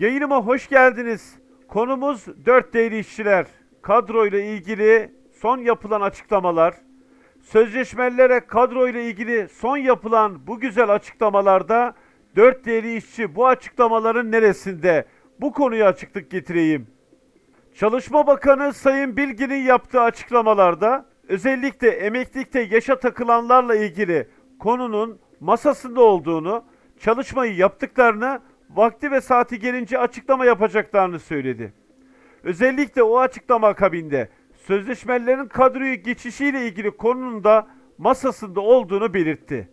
Yayınıma hoş geldiniz. Konumuz 4 değerli işçiler. Kadro ile ilgili son yapılan açıklamalar. Sözleşmelere kadro ile ilgili son yapılan bu güzel açıklamalarda 4 değerli işçi bu açıklamaların neresinde? Bu konuya açıklık getireyim. Çalışma Bakanı Sayın Bilgin'in yaptığı açıklamalarda özellikle emeklilikte yaşa takılanlarla ilgili konunun masasında olduğunu, çalışmayı yaptıklarını, vakti ve saati gelince açıklama yapacaklarını söyledi. Özellikle o açıklama akabinde sözleşmelerin kadroyu geçişiyle ilgili konunun da masasında olduğunu belirtti.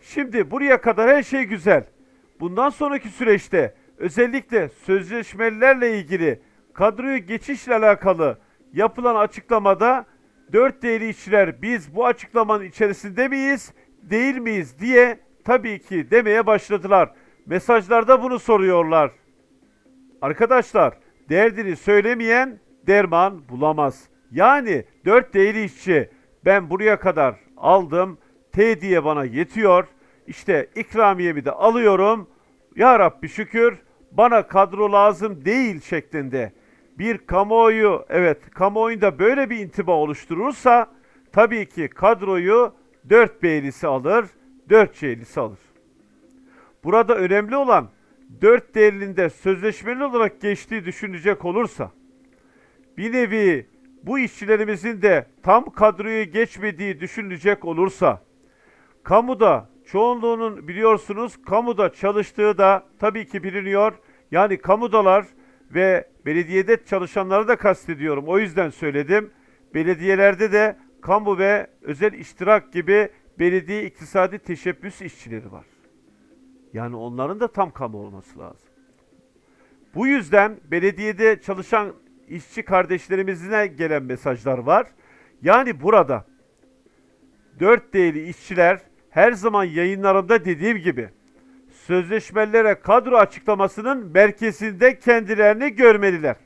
Şimdi buraya kadar her şey güzel. Bundan sonraki süreçte özellikle sözleşmelerle ilgili kadroyu geçişle alakalı yapılan açıklamada 4 değerli işçiler biz bu açıklamanın içerisinde miyiz, değil miyiz diye tabii ki demeye başladılar. Mesajlarda bunu soruyorlar. Arkadaşlar derdini söylemeyen derman bulamaz. Yani 4 değerli işçi ben buraya kadar aldım. T diye bana yetiyor. İşte ikramiyemi de alıyorum. Ya Rabbi şükür bana kadro lazım değil şeklinde bir kamuoyu evet kamuoyunda böyle bir intiba oluşturursa tabii ki kadroyu 4 B'lisi alır, 4 C'lisi alır. Burada önemli olan 4 değerinde sözleşmeli olarak geçtiği düşünecek olursa bir nevi bu işçilerimizin de tam kadroyu geçmediği düşünülecek olursa kamuda çoğunluğunun biliyorsunuz kamuda çalıştığı da tabii ki biliniyor. Yani kamudalar ve belediyede çalışanları da kastediyorum. O yüzden söyledim. Belediyelerde de kamu ve özel iştirak gibi belediye iktisadi teşebbüs işçileri var. Yani onların da tam kamu olması lazım. Bu yüzden belediyede çalışan işçi kardeşlerimizine gelen mesajlar var. Yani burada dört değerli işçiler her zaman yayınlarımda dediğim gibi sözleşmelere kadro açıklamasının merkezinde kendilerini görmeliler.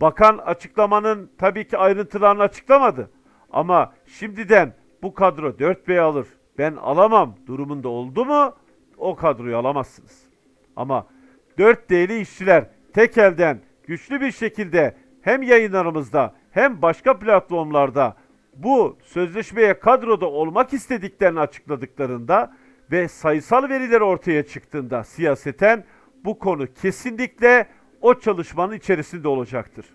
Bakan açıklamanın tabii ki ayrıntılarını açıklamadı. Ama şimdiden bu kadro 4B alır, ben alamam durumunda oldu mu o kadroyu alamazsınız. Ama 4 değerli işçiler tek elden güçlü bir şekilde hem yayınlarımızda hem başka platformlarda bu sözleşmeye kadroda olmak istediklerini açıkladıklarında ve sayısal veriler ortaya çıktığında siyaseten bu konu kesinlikle o çalışmanın içerisinde olacaktır.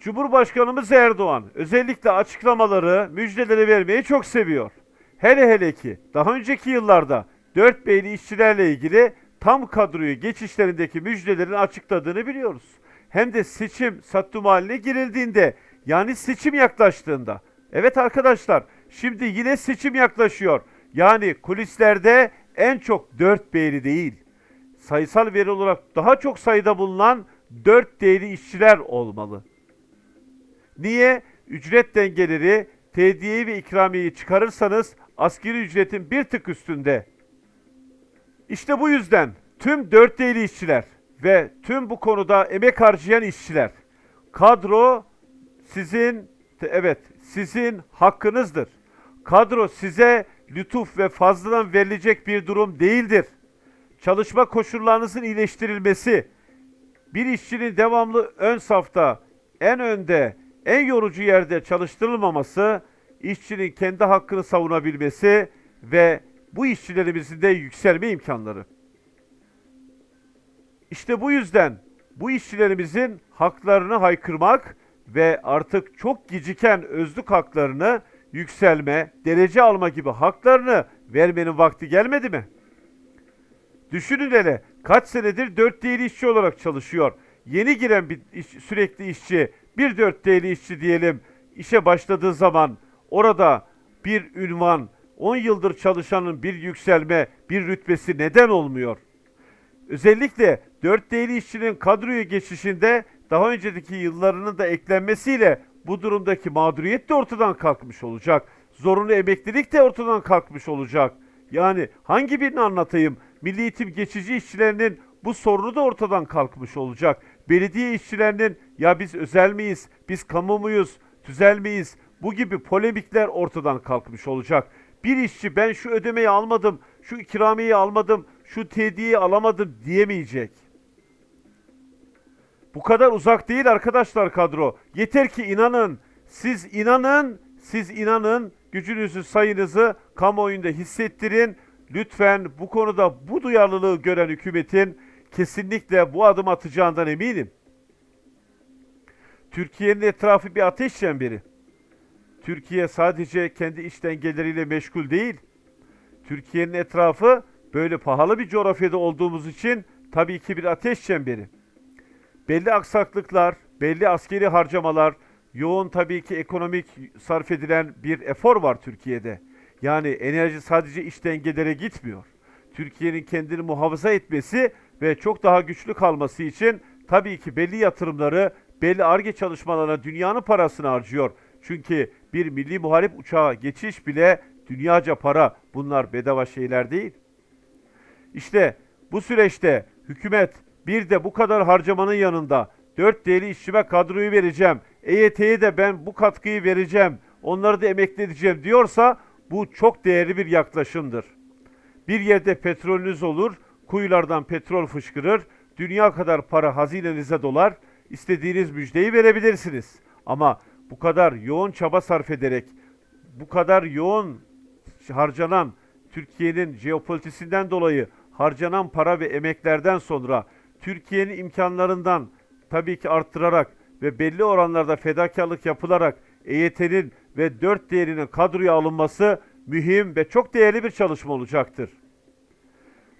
Cumhurbaşkanımız Erdoğan özellikle açıklamaları, müjdeleri vermeyi çok seviyor. Hele hele ki daha önceki yıllarda 4 beyli işçilerle ilgili tam kadroyu geçişlerindeki müjdelerini açıkladığını biliyoruz. Hem de seçim sattum haline girildiğinde yani seçim yaklaştığında. Evet arkadaşlar şimdi yine seçim yaklaşıyor. Yani kulislerde en çok 4 beyli değil. Sayısal veri olarak daha çok sayıda bulunan 4 değerli işçiler olmalı. Niye? Ücret dengeleri, tediyeyi ve ikramiyeyi çıkarırsanız asgari ücretin bir tık üstünde. İşte bu yüzden tüm dört değerli işçiler ve tüm bu konuda emek harcayan işçiler, kadro sizin, evet sizin hakkınızdır. Kadro size lütuf ve fazladan verilecek bir durum değildir. Çalışma koşullarınızın iyileştirilmesi, bir işçinin devamlı ön safta, en önde, en yorucu yerde çalıştırılmaması, işçinin kendi hakkını savunabilmesi ve bu işçilerimizin de yükselme imkanları. İşte bu yüzden bu işçilerimizin haklarını haykırmak ve artık çok geciken özlük haklarını yükselme, derece alma gibi haklarını vermenin vakti gelmedi mi? Düşünün hele kaç senedir 4 değerli işçi olarak çalışıyor. Yeni giren bir iş, sürekli işçi, bir 4 değerli işçi diyelim işe başladığı zaman orada bir ünvan, 10 yıldır çalışanın bir yükselme, bir rütbesi neden olmuyor? Özellikle 4 değerli işçinin kadroya geçişinde daha önceki yıllarının da eklenmesiyle bu durumdaki mağduriyet de ortadan kalkmış olacak. Zorunlu emeklilik de ortadan kalkmış olacak. Yani hangi birini anlatayım? Milli eğitim geçici işçilerinin bu sorunu da ortadan kalkmış olacak. Belediye işçilerinin ya biz özel miyiz, biz kamu muyuz, tüzel miyiz? Bu gibi polemikler ortadan kalkmış olacak. Bir işçi ben şu ödemeyi almadım, şu ikramiyeyi almadım, şu tediyi alamadım diyemeyecek. Bu kadar uzak değil arkadaşlar kadro. Yeter ki inanın. Siz inanın, siz inanın. Gücünüzü, sayınızı kamuoyunda hissettirin. Lütfen bu konuda bu duyarlılığı gören hükümetin kesinlikle bu adım atacağından eminim. Türkiye'nin etrafı bir ateş çemberi. Türkiye sadece kendi iç dengeleriyle meşgul değil. Türkiye'nin etrafı böyle pahalı bir coğrafyada olduğumuz için tabii ki bir ateş çemberi. Belli aksaklıklar, belli askeri harcamalar, yoğun tabii ki ekonomik sarf edilen bir efor var Türkiye'de. Yani enerji sadece iç dengelere gitmiyor. Türkiye'nin kendini muhafaza etmesi ve çok daha güçlü kalması için tabii ki belli yatırımları, belli ARGE çalışmalarına dünyanın parasını harcıyor. Çünkü bir milli muharip uçağa geçiş bile dünyaca para. Bunlar bedava şeyler değil. İşte bu süreçte hükümet bir de bu kadar harcamanın yanında 4 değerli işçime kadroyu vereceğim. EYT'ye de ben bu katkıyı vereceğim. Onları da emekli edeceğim diyorsa bu çok değerli bir yaklaşımdır. Bir yerde petrolünüz olur, kuyulardan petrol fışkırır, dünya kadar para hazinenize dolar, istediğiniz müjdeyi verebilirsiniz. Ama bu kadar yoğun çaba sarf ederek, bu kadar yoğun harcanan Türkiye'nin jeopolitisinden dolayı harcanan para ve emeklerden sonra Türkiye'nin imkanlarından tabii ki arttırarak ve belli oranlarda fedakarlık yapılarak EYT'nin ve 4 değerinin kadroya alınması mühim ve çok değerli bir çalışma olacaktır.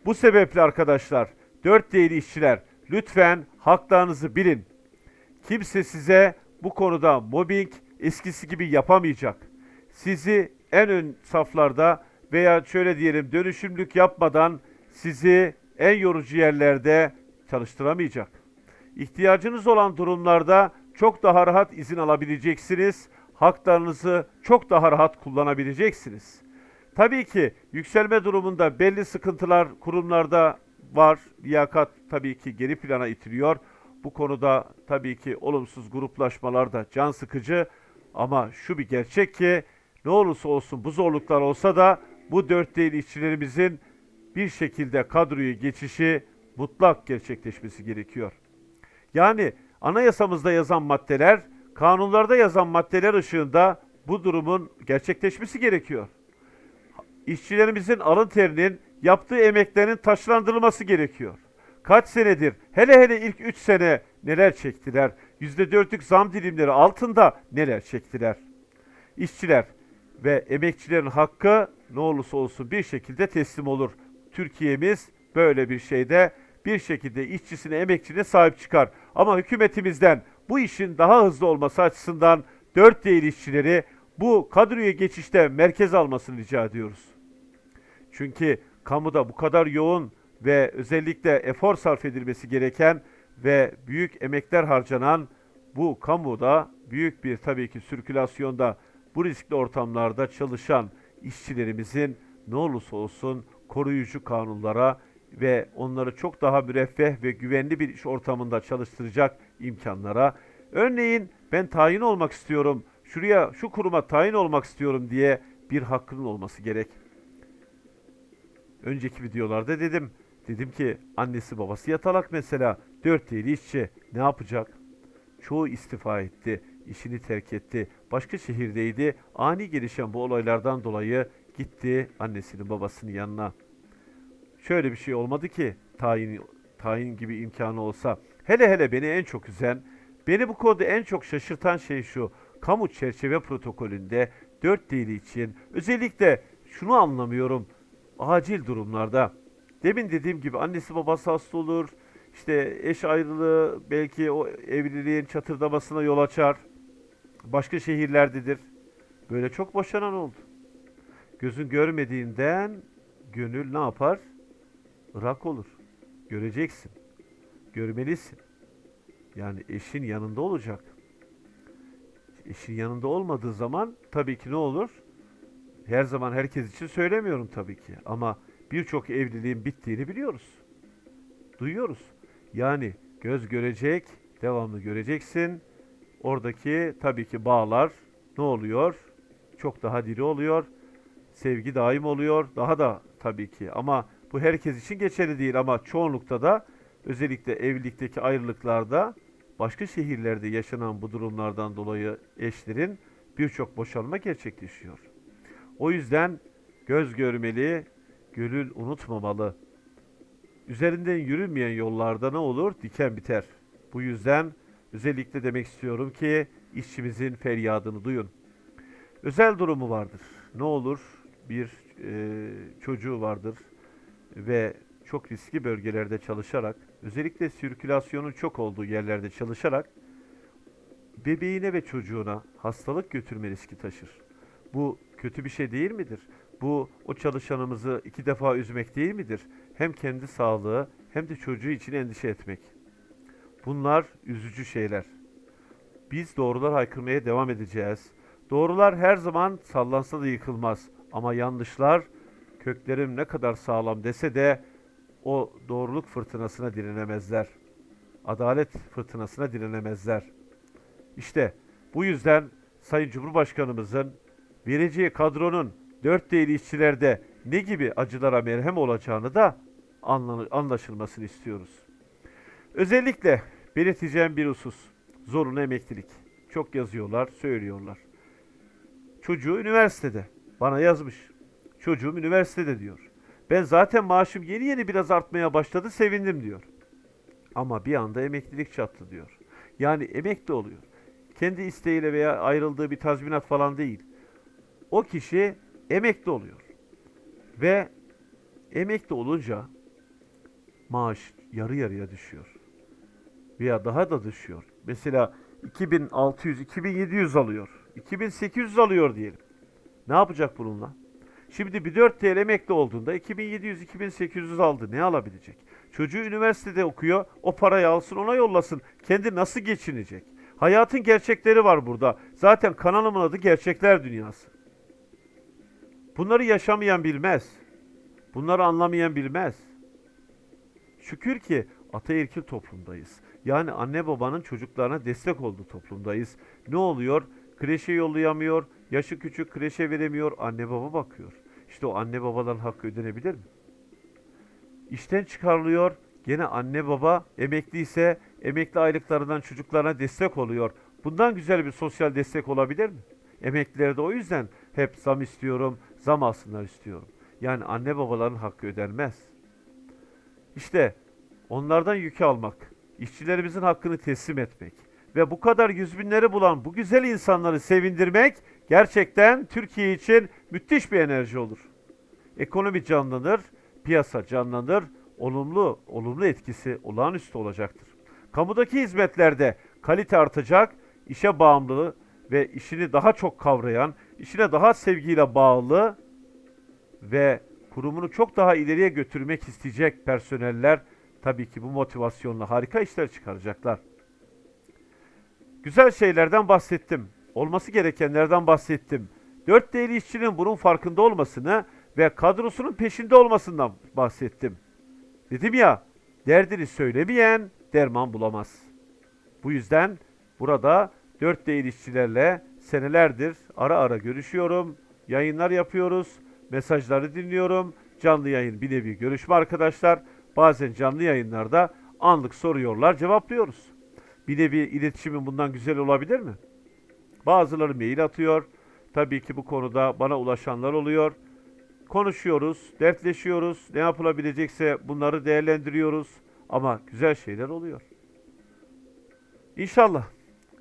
Bu sebeple arkadaşlar 4 değerli işçiler lütfen haklarınızı bilin. Kimse size bu konuda mobbing eskisi gibi yapamayacak. Sizi en ön saflarda veya şöyle diyelim dönüşümlük yapmadan sizi en yorucu yerlerde çalıştıramayacak. İhtiyacınız olan durumlarda çok daha rahat izin alabileceksiniz. Haklarınızı çok daha rahat kullanabileceksiniz. Tabii ki yükselme durumunda belli sıkıntılar kurumlarda var. Liyakat tabii ki geri plana itiliyor. Bu konuda tabii ki olumsuz gruplaşmalar da can sıkıcı. Ama şu bir gerçek ki ne olursa olsun bu zorluklar olsa da bu dört değil işçilerimizin bir şekilde kadroyu geçişi mutlak gerçekleşmesi gerekiyor. Yani anayasamızda yazan maddeler, kanunlarda yazan maddeler ışığında bu durumun gerçekleşmesi gerekiyor. İşçilerimizin alın terinin, yaptığı emeklerin taşlandırılması gerekiyor. Kaç senedir, hele hele ilk 3 sene neler çektiler? %4'lük zam dilimleri altında neler çektiler? İşçiler ve emekçilerin hakkı ne olursa olsun bir şekilde teslim olur. Türkiye'miz böyle bir şeyde bir şekilde işçisine, emekçine sahip çıkar. Ama hükümetimizden bu işin daha hızlı olması açısından dört değil işçileri bu kadroya geçişte merkez almasını rica ediyoruz. Çünkü kamuda bu kadar yoğun ve özellikle efor sarf edilmesi gereken ve büyük emekler harcanan bu kamuda büyük bir tabii ki sirkülasyonda bu riskli ortamlarda çalışan işçilerimizin ne olursa olsun koruyucu kanunlara ve onları çok daha müreffeh ve güvenli bir iş ortamında çalıştıracak imkanlara. Örneğin ben tayin olmak istiyorum, şuraya şu kuruma tayin olmak istiyorum diye bir hakkının olması gerek. Önceki videolarda dedim. Dedim ki annesi babası yatalak mesela. Dört değil işçi ne yapacak? Çoğu istifa etti, işini terk etti. Başka şehirdeydi. Ani gelişen bu olaylardan dolayı gitti annesinin babasının yanına. Şöyle bir şey olmadı ki tayin tayin gibi imkanı olsa. Hele hele beni en çok üzen, beni bu konuda en çok şaşırtan şey şu. Kamu çerçeve protokolünde dört dili için özellikle şunu anlamıyorum. Acil durumlarda demin dediğim gibi annesi babası hasta olur. işte eş ayrılığı belki o evliliğin çatırdamasına yol açar. Başka şehirlerdedir. Böyle çok boşanan oldu. Gözün görmediğinden gönül ne yapar? Irak olur. Göreceksin. Görmelisin. Yani eşin yanında olacak. Eşin yanında olmadığı zaman tabii ki ne olur? Her zaman herkes için söylemiyorum tabii ki. Ama birçok evliliğin bittiğini biliyoruz. Duyuyoruz. Yani göz görecek, devamlı göreceksin. Oradaki tabii ki bağlar ne oluyor? Çok daha diri oluyor. Sevgi daim oluyor. Daha da tabii ki ama Bu herkes için geçerli değil ama çoğunlukta da özellikle evlilikteki ayrılıklarda başka şehirlerde yaşanan bu durumlardan dolayı eşlerin birçok boşanma gerçekleşiyor. O yüzden göz görmeli, gönül unutmamalı. Üzerinden yürünmeyen yollarda ne olur? Diken biter. Bu yüzden özellikle demek istiyorum ki işçimizin feryadını duyun. Özel durumu vardır. Ne olur? Bir e, çocuğu vardır ve çok riskli bölgelerde çalışarak, özellikle sirkülasyonun çok olduğu yerlerde çalışarak bebeğine ve çocuğuna hastalık götürme riski taşır. Bu kötü bir şey değil midir? Bu o çalışanımızı iki defa üzmek değil midir? Hem kendi sağlığı hem de çocuğu için endişe etmek. Bunlar üzücü şeyler. Biz doğrular haykırmaya devam edeceğiz. Doğrular her zaman sallansa da yıkılmaz. Ama yanlışlar köklerim ne kadar sağlam dese de o doğruluk fırtınasına direnemezler. Adalet fırtınasına direnemezler. İşte bu yüzden Sayın Cumhurbaşkanımızın vereceği kadronun dört değerli işçilerde ne gibi acılara merhem olacağını da anla- anlaşılmasını istiyoruz. Özellikle belirteceğim bir husus. Zorunlu emeklilik. Çok yazıyorlar, söylüyorlar. Çocuğu üniversitede. Bana yazmış. Çocuğum üniversitede diyor. Ben zaten maaşım yeni yeni biraz artmaya başladı, sevindim diyor. Ama bir anda emeklilik çattı diyor. Yani emekli oluyor. Kendi isteğiyle veya ayrıldığı bir tazminat falan değil. O kişi emekli oluyor. Ve emekli olunca maaş yarı yarıya düşüyor. Veya daha da düşüyor. Mesela 2600, 2700 alıyor. 2800 alıyor diyelim. Ne yapacak bununla? Şimdi bir 4 TL emekli olduğunda 2700, 2800 aldı. Ne alabilecek? Çocuğu üniversitede okuyor. O parayı alsın ona yollasın. Kendi nasıl geçinecek? Hayatın gerçekleri var burada. Zaten kanalımın adı Gerçekler Dünyası. Bunları yaşamayan bilmez. Bunları anlamayan bilmez. Şükür ki ataerkil toplumdayız. Yani anne babanın çocuklarına destek olduğu toplumdayız. Ne oluyor? Kreşe yollayamıyor, yaşı küçük kreşe veremiyor, anne baba bakıyor. İşte o anne babaların hakkı ödenebilir mi? İşten çıkarılıyor, gene anne baba emekliyse emekli aylıklarından çocuklarına destek oluyor. Bundan güzel bir sosyal destek olabilir mi? Emeklilere de o yüzden hep zam istiyorum, zam alsınlar istiyorum. Yani anne babaların hakkı ödenmez. İşte onlardan yükü almak, işçilerimizin hakkını teslim etmek ve bu kadar yüz binleri bulan bu güzel insanları sevindirmek gerçekten Türkiye için müthiş bir enerji olur. Ekonomi canlanır, piyasa canlanır, olumlu olumlu etkisi olağanüstü olacaktır. Kamudaki hizmetlerde kalite artacak, işe bağımlı ve işini daha çok kavrayan, işine daha sevgiyle bağlı ve kurumunu çok daha ileriye götürmek isteyecek personeller tabii ki bu motivasyonla harika işler çıkaracaklar. Güzel şeylerden bahsettim. Olması gerekenlerden bahsettim. Dört değerli işçinin bunun farkında olmasını ve kadrosunun peşinde olmasından bahsettim. Dedim ya, derdini söylemeyen derman bulamaz. Bu yüzden burada dört değerli işçilerle senelerdir ara ara görüşüyorum, yayınlar yapıyoruz, mesajları dinliyorum. Canlı yayın bir nevi görüşme arkadaşlar. Bazen canlı yayınlarda anlık soruyorlar, cevaplıyoruz. Bir nevi iletişimin bundan güzel olabilir mi? Bazıları mail atıyor. Tabii ki bu konuda bana ulaşanlar oluyor. Konuşuyoruz, dertleşiyoruz. Ne yapılabilecekse bunları değerlendiriyoruz. Ama güzel şeyler oluyor. İnşallah,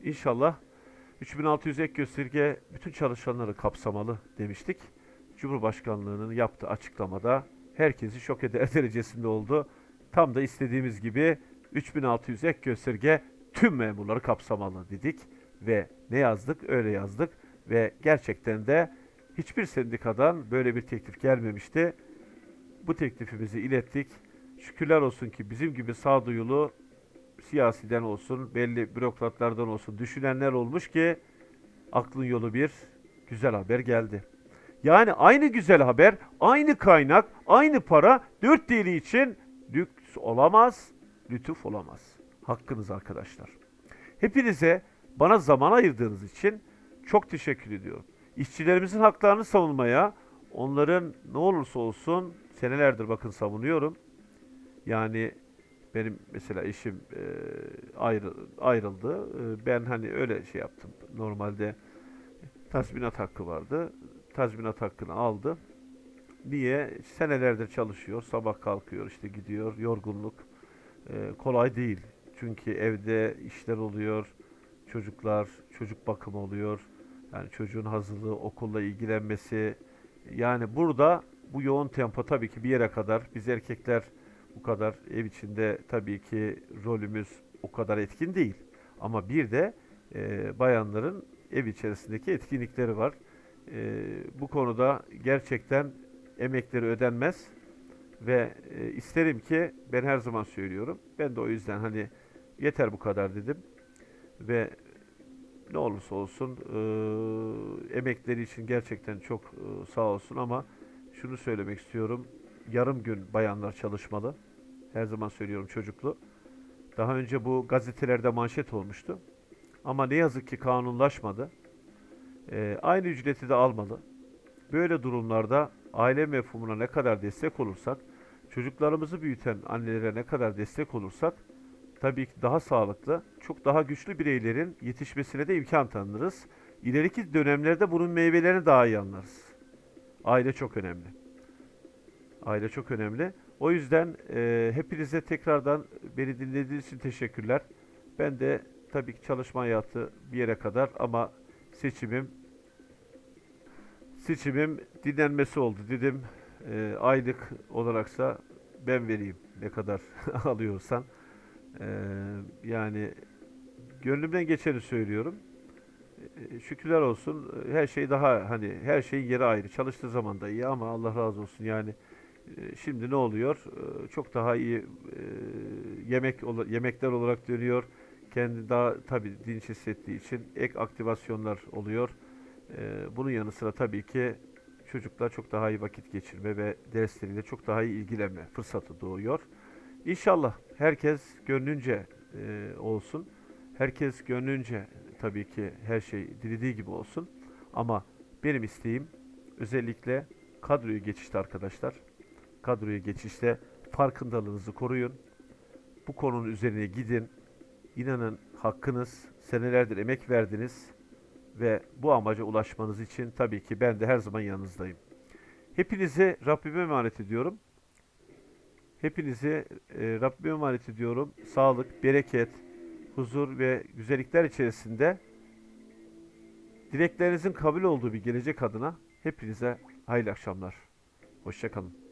inşallah 3600 ek gösterge bütün çalışanları kapsamalı demiştik. Cumhurbaşkanlığının yaptığı açıklamada herkesi şok eder derecesinde oldu. Tam da istediğimiz gibi 3600 ek gösterge tüm memurları kapsamalı dedik ve ne yazdık öyle yazdık ve gerçekten de hiçbir sendikadan böyle bir teklif gelmemişti. Bu teklifimizi ilettik. Şükürler olsun ki bizim gibi sağduyulu siyasiden olsun, belli bürokratlardan olsun düşünenler olmuş ki aklın yolu bir güzel haber geldi. Yani aynı güzel haber, aynı kaynak, aynı para dört dili için lüks olamaz, lütuf olamaz. Hakkınız arkadaşlar. Hepinize bana zaman ayırdığınız için çok teşekkür ediyorum. İşçilerimizin haklarını savunmaya, onların ne olursa olsun senelerdir bakın savunuyorum. Yani benim mesela eşim e, ayrı, ayrıldı. E, ben hani öyle şey yaptım. Normalde tazminat hakkı vardı. Tazminat hakkını aldı. Niye? Senelerdir çalışıyor. Sabah kalkıyor işte gidiyor. Yorgunluk. E, kolay değil. Çünkü evde işler oluyor. Çocuklar, çocuk bakımı oluyor. Yani çocuğun hazırlığı, okulla ilgilenmesi. Yani burada bu yoğun tempo tabii ki bir yere kadar biz erkekler bu kadar ev içinde tabii ki rolümüz o kadar etkin değil. Ama bir de e, bayanların ev içerisindeki etkinlikleri var. E, bu konuda gerçekten emekleri ödenmez ve e, isterim ki ben her zaman söylüyorum. Ben de o yüzden hani yeter bu kadar dedim ve ne olursa olsun e, emekleri için gerçekten çok e, sağ olsun ama şunu söylemek istiyorum. Yarım gün bayanlar çalışmalı. Her zaman söylüyorum çocuklu. Daha önce bu gazetelerde manşet olmuştu. Ama ne yazık ki kanunlaşmadı. E, aynı ücreti de almalı. Böyle durumlarda aile mefhumuna ne kadar destek olursak, çocuklarımızı büyüten annelere ne kadar destek olursak, tabii ki daha sağlıklı, çok daha güçlü bireylerin yetişmesine de imkan tanırız. İleriki dönemlerde bunun meyvelerini daha iyi anlarız. Aile çok önemli. Aile çok önemli. O yüzden e, hepinize tekrardan beni dinlediğiniz için teşekkürler. Ben de tabii ki çalışma hayatı bir yere kadar ama seçimim seçimim dinlenmesi oldu dedim. E, aylık olaraksa ben vereyim ne kadar alıyorsan. E, yani gönlümden geçeni söylüyorum. E, şükürler olsun e, her şey daha hani her şeyin yeri ayrı. Çalıştığı zaman da iyi ama Allah razı olsun yani şimdi ne oluyor? E, Çok daha iyi e, yemek yemekler olarak dönüyor. Kendi daha tabii dinç hissettiği için ek aktivasyonlar oluyor. E, Bunun yanı sıra tabii ki çocuklar çok daha iyi vakit geçirme ve dersleriyle çok daha iyi ilgilenme fırsatı doğuyor. İnşallah herkes gönlünce e, olsun. Herkes gönlünce tabii ki her şey dilediği gibi olsun. Ama benim isteğim özellikle kadroyu geçişte arkadaşlar. Kadroyu geçişte farkındalığınızı koruyun. Bu konunun üzerine gidin. İnanın hakkınız, senelerdir emek verdiniz ve bu amaca ulaşmanız için tabii ki ben de her zaman yanınızdayım. Hepinizi Rabbime emanet ediyorum. Hepinizi e, Rabbime emanet ediyorum. Sağlık, bereket, huzur ve güzellikler içerisinde dileklerinizin kabul olduğu bir gelecek adına hepinize hayırlı akşamlar. Hoşçakalın.